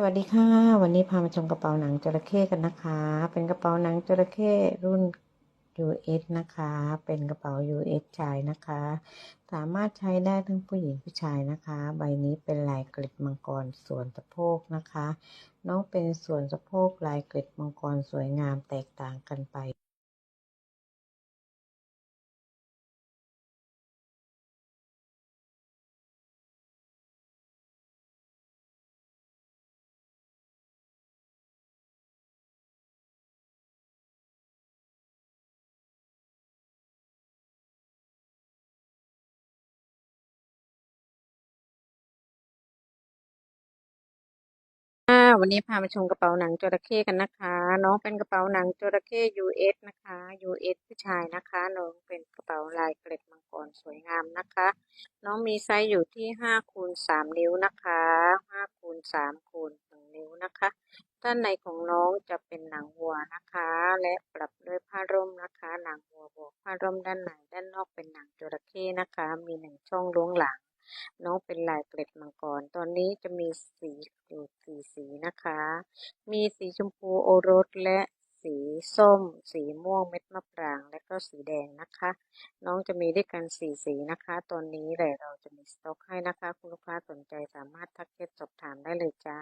สวัสดีค่ะ วันนี้พามาชมกระเป๋าหนังจระเข้กันนะคะ เป็นกระเป๋าหนังจระเข้รุ่น US นะคะ เป็นกระเป๋า US ชายนะคะ สามารถใช้ได้ทั้งผู้หญิงผู้ชายนะคะ ใบนี้เป็นลายกริดมังกรส่วนสะโพกนะคะ น้องเป็นส่วนสะโพกลายกริดมังกรสวยงามแตกต่างกันไป วันนี้พามาชมกระเป๋าหนังจระเข้กันนะคะ น้องเป็นกระเป๋าหนังจระเข้ US นะคะ US ผู้ชายนะคะ น้องเป็นกระเป๋าลายเกล็ดมังกรสวยงามนะคะ น้องมีไซส์อยู่ที่5คูณ3นิ้วนะคะ5คูณ3คูณ1นิ้วนะคะ ด้านในของน้องจะเป็นหนังวัวนะคะ และปรับด้วยผ้าร่มนะคะ หนังวัวบวกผ้าร่มด้านในด้านนอกเป็นหนังจระเข้นะคะ มีหนึ่งช่องล้วงหลัง น้องเป็นลายเกล็ดมังกร ตอนนี้จะมีสีอยู่สีสีนะคะ มีสีชมพูโอรสและสีส้ม สีม่วงเม็ดมะปราง และก็สีแดงนะคะ น้องจะมีด้วยกันสีสีนะคะ ตอนนี้เลยเราจะมีสต็อกให้นะคะ คุณลูกค้าสนใจสามารถทักเก็ตสอบถามได้เลยจ้า